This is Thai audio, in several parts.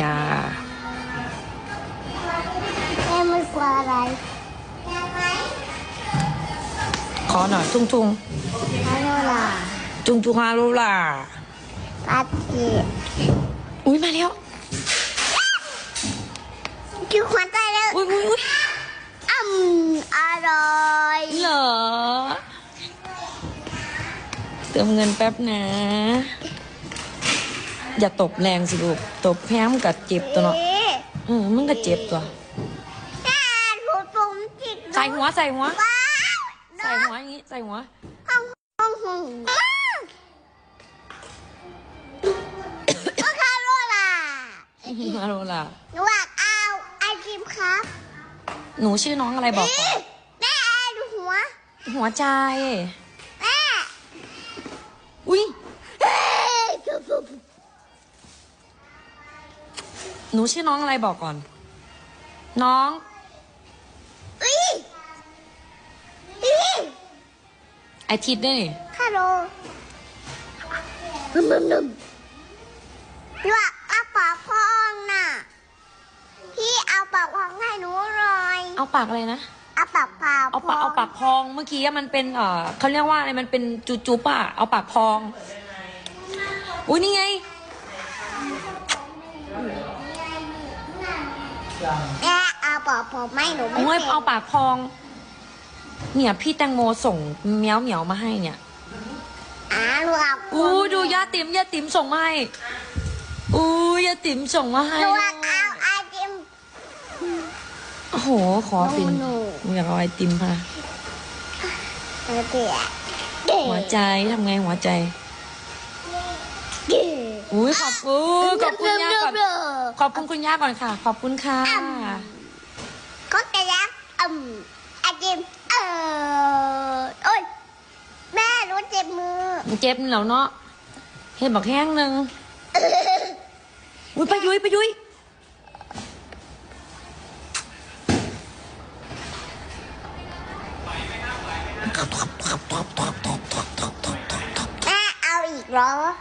จ้าแม่ไม่กลัวอะไรขอหน่อยทุ่งทุงฮาโนล่ะจุงจุงฮารุล่าปัดจีอุ้ยมาแล้วคือขวัญใจแล้วอุ้ยอุ้ยอุ้ยอืมอร่อยเหรอเติมเงินแป๊บนะ อย่าตบแรงสิลูกตบแพ้มนกัเจ็บตัวเนาะอ๊ะเออมันก็เจ็บตัวแม่ถูกปุ่มจิกใส่หัวใส่หัวว้าวใส่หัวอย่างนี้ใส่หัวห้องห้องห้องก็คาโรล่ะมาโรล่ะหนูอยากเอาไอติมครับ หนูชื่อน้องอะไรบอกก่อนแม่ดูหัว หัวใจแม่อุ้ย เฮ้ยปุ๊บปุ๊บ หนูชื่อน้องอะไรบอกก่อน น้องอุ๊ยอุ๊ยไอทิดด้วยนี่ฮัลโหลนุ่มนุ่มนุ่มอยากเอาปากพองน่ะ พี่เอาปากพองให้หนูหน่อยเอาปากอะไรนะ เอาปากพาเอาปากเอาปากพอง เมื่อกี้มันเป็นเอ่อเขาเรียกว่าอะไร มันเป็นจูจูปะเอาปากพอง อุ้ยนี่ไง แม่เอาปากพองไม่หนูไม่โอ้ยเป็นเอาปากพอง เนี่ยพี่แตงโมส่งเมียวเหมียวมาให้เนี่ยอ่าหนูเอาอู้ดูยาติ๋มยาติ๋มส่งมาให้อู้ยาติ๋มส่งมาให้หนูด้วอยากเอาไอติมโอ้โหขอฟินหนูหนูอยากเอาไอติมค่ะ เดี๋ยวเดี๋ยวหัวใจทำไงหัวใจเดี๋ยว อุ้ยขอบคุณขอบคุณย่าก่อนเดี๋ยวขอบคุณคุณย่าก่อนค่ะ ขอบคุณค่ะก็จะแล้วอืมไอติมเออโอ้ยแม่หนูเจ็บมือ เจ็บแล้วเนาะเห็นบอกแห้งหนึ่งอุ้ยไปยุ้ยไปยุ้ยแม่เอาอีกเหรอแม่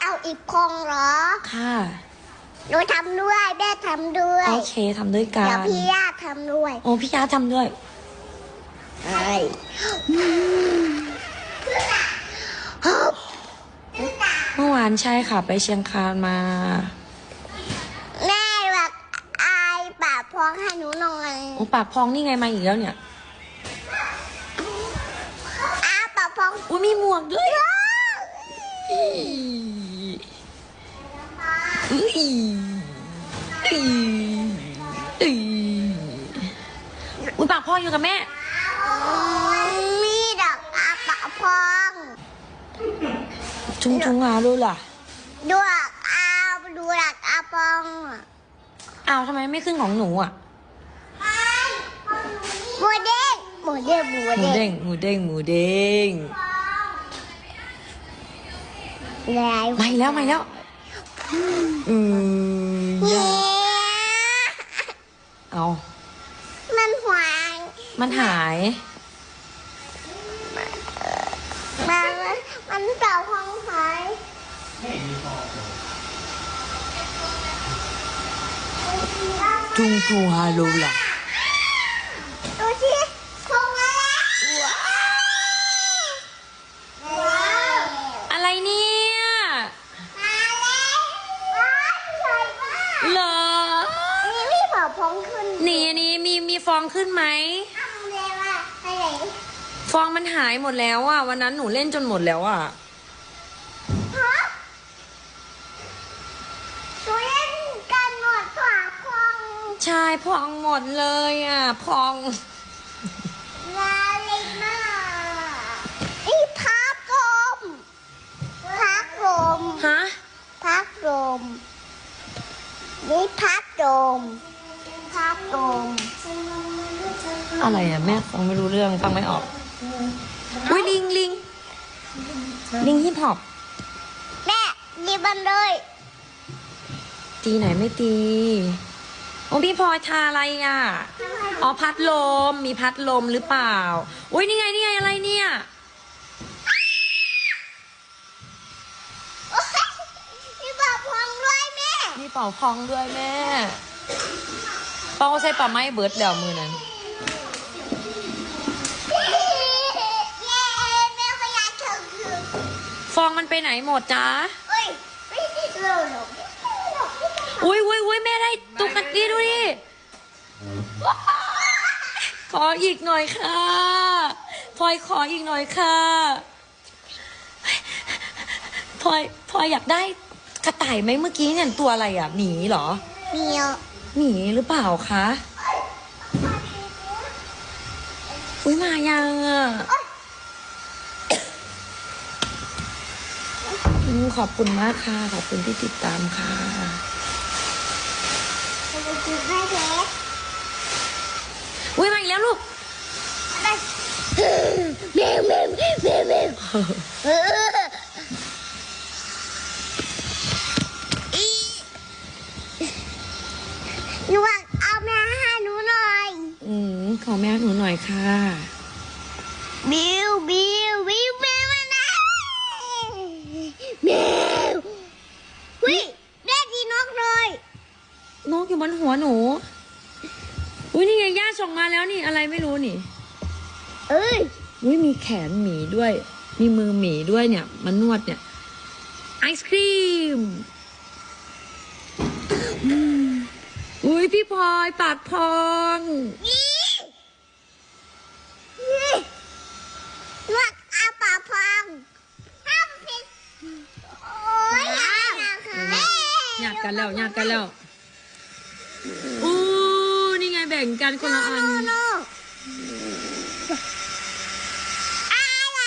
เอาอีกพองเหรอ ค่ะหนูทำด้วยแม่ทำด้วยโอเคทำด้วยกัเดี๋ยวนพี่ย่าทำด้วย โอ้พี่ยาทำด้วยเอ้ยเมื่อวานใช่ค่ะ ไปเชียงคานมา แม่แบบอายปากพองให้หนูหน่อยโอ้ปากพองนี่ไงมาอีกแล้วเนี่ยอาปากพองอุ้ยมีหมวกด้วยอุ้ย อุ้ยอุ้ยอุ้ยปากพองอยู่กับแม่ มีดอกอาปากพองชุงชุงหาดูล่ะดอกอาดูดอกอาปองอ้าวทำไมไม่ขึ้นของหนูอะหมูเด้งหมูเด้งหมูหมูเด้เด้งงหมูเด้งหมูเด้ง แล้ว ไม่แล้วไม่แล้ว อืมเย้ยาเอามันหวานมันหาย มันมันเต่าพองหาย จุงจุงฮาโลล่ะ ดูสิพองมาแล้วว้าว อะไรเนี่ย มาแล้วว้าวสวยมาก เหรอ นี่พี่เผาพองขึ้น นี่อันนี้มีมีฟองขึ้นไหม ทำเลยว่าไปไหน ฟอง มันหายหมดแล้วอะ วันนั้นหนูเล่นจนหมดแล้วอะฮะตัวเล่นกันหมดฝาพองใช่พองหมดเลยอะ พองลาเล็กมากอีพักลมพักลมฮะพักลมนี่พักลมพักลมอะไรอะแม่ฟังไม่รู้เรื่องฟังไม่ออก อุ้ยลิงลิงลิงฮิปฮอปแม่ดีบันเลยตีไหนไม่ตีโอ้พี่พลอยทาอะไรอะอ๋อพัดลมมีพัดลมหรือเปล่า อุ้ยนี่ไงนี่ไงอะไรเนี่ยโอ๊ยมีแบบพองด้วยแม่เป่าฟองด้วยแม่เป่าใส่ปลาไม้เบิดแล้วมือนั้น มันไปไหนหมดจ๊ะเอ้ยไม่ได้เร็วหรอกอุ้ยอุ้ยอุ้ยแม่ได้ตุ๊กตาดีดูดิ ขออีกหน่อยค่ะพลอยขออีกหน่อยค่ะพลอยพลอยอยากได้กระต่ายไหมเมื่อกี้เนี่ยตัวอะไรอะหมีเหรอเมียวหมีหรือเปล่าคะอุ้ยมายังอะอืม ขอบคุณมากค่ะ ขอบคุณที่ติดตามค่ะจะไปกินแม่เล็กอุ้ยมาอีกแล้วลูกแมวแมวแมวแมวแมวเอออีหนูอยากเอาแม่ให้หนูหน่อย อืมขอแม่หนูหน่อยค่ะ บิวบิวบิวแมวมาไหนแมววิแม่ดีนกเลย นกอยู่บนหัวหนู อุ้ยนี่ไงย่าส่งมาแล้วนี่อะไรไม่รู้นี่ เอ้ยอุ้ยมีแขนหมีด้วย มีมือหมีด้วยเนี่ย มันนวดเนี่ยไอศครีมอืมอุ้ยพี่พลอยปากพองนี่นี่ลวกอาปากพองห้ามผิดโอ้ยอยากนะคะหยาดกันแล้วหยาดกันแล้ว บ่งกันคนละอันโนโนอะไร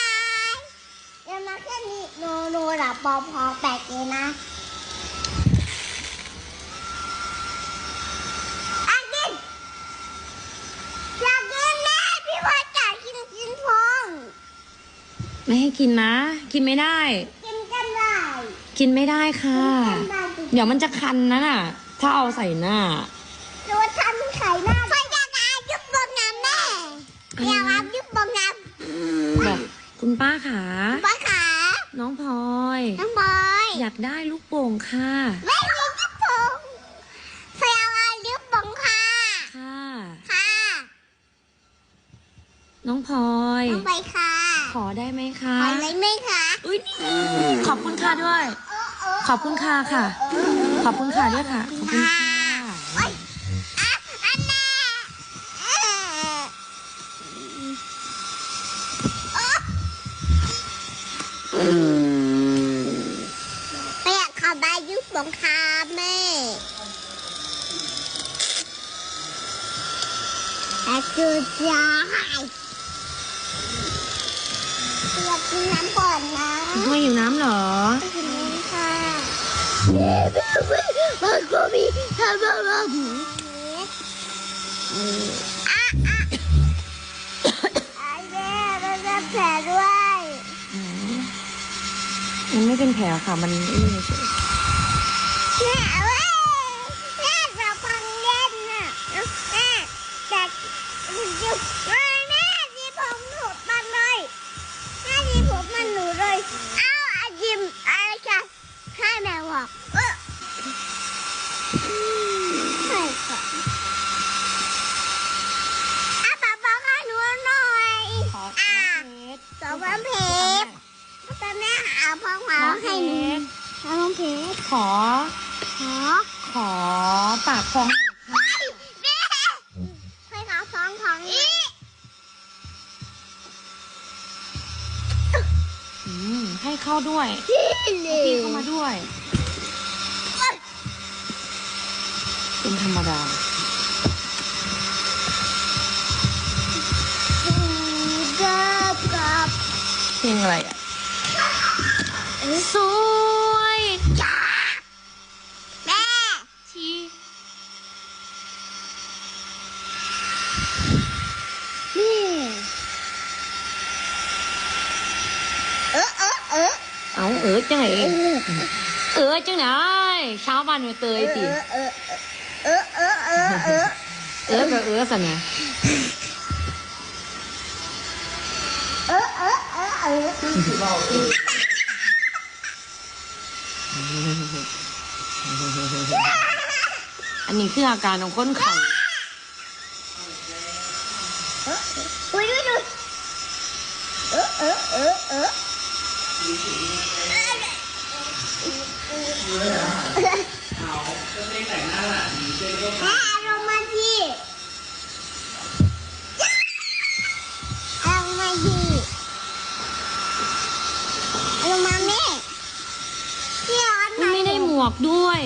เดี๋ยวมาแค่นี้โนโนหลับปอพอแปลกเลยนะอากินอยากกินแม่พี่ว่าจะกินกินพองไม่ให้กินนะ กินไม่ได้ กินกันได้กินไม่ได้ค่ะ กินกันได้ เดี๋ยวมันจะคันนะน่ะ ถ้าเอาใส่หน้า อยากอายุบงน้บอกคุณป้าขาำป้าขาน้องพลอยน้องบอยอยากได้ลูกโป่งค่ะ ไม่มียุบงพยายามยุบงค่ะค่ะค่ะ น้องพลอยน้องใบค่ะ ขอได้ไหมคะขอเลยไหมคะอุ้ยนี่ขอบคุณค่ะด้วย ขอบคุณค่ะค่ะ ขอบคุณค่ะด้วยค่ะขอบคุณค่ะ โอ๊ยอะอันแน่เอ่อโอ๊ะ ไม่อยากขอใบยุบงค่ะแม่แต่คือจะให้อยากกินน้ำก่อนนะไม่อยู่น้ำเหรอกินน้ำค่ะมันก็มีทำอะไร มันไม่เป็นแผลค่ะ มันแม่เว้ยแม่จะฟังเล่นน่ะแม่แต่จุ๊บแม่แม่ที่ผมหลุดมันเลยแม่ที่ผมมันหลุดเลยเอ้าอาจิมอะไรกันให้แม่บอกเออใช่ค่ะอะป๊าป๊าให้หนูหน่อย ขอ อะ น้องเพชร สองพันเพชรตอนแม่หาพ่อหมา น้องเพ ให้หนู ชร น้องเพชร ข อ ขอขอปากฟองหน่อยค่ะแม่ให้เขาฟ้องของอีกอืมให้เข้าด้วยพี่พี่เข้ามาด้วย เป็นธรรมดากับกับเพลงอะไรอะ สวย จ้าแม่ ชี นี่เออเออเออ เอาเออ จังไหนเออเออจังไหนเช้าวันมาเตยติเออเออเออเออเออเออก็เออสันไงเออเออเออเออนนี้คืออาการของคนเขาอุ้ยดูดูเออเออเออเออ แม่ลงมาทีลงมาทีลงมาแม่พี่ร้อนไม่ได้หมวกด้วย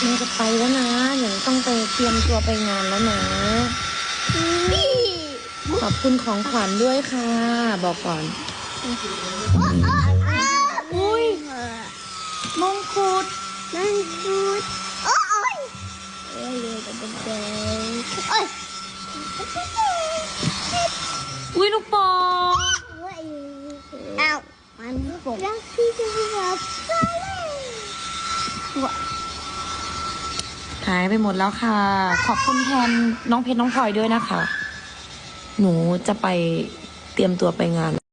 มันจะไปแล้วนะเดี๋ยวต้องไปเตรียมตัวไปงานแล้วนะนี่ขอบคุณของขวัญด้วยค่ะ บอกก่อนอุ้ย มงคุดนั่นดูดโอ้ยโอ้ยเลยจะเป็นแดงโอ้ยอุ้ยลูกโป่งอ้าวมันผมรักพี่จะรับไปเลยหายไปหมดแล้วค่ะ ขอบคุณแทนน้องเพชรน้องพลอยด้วยนะคะ หนูจะไปเตรียมตัวไปงาน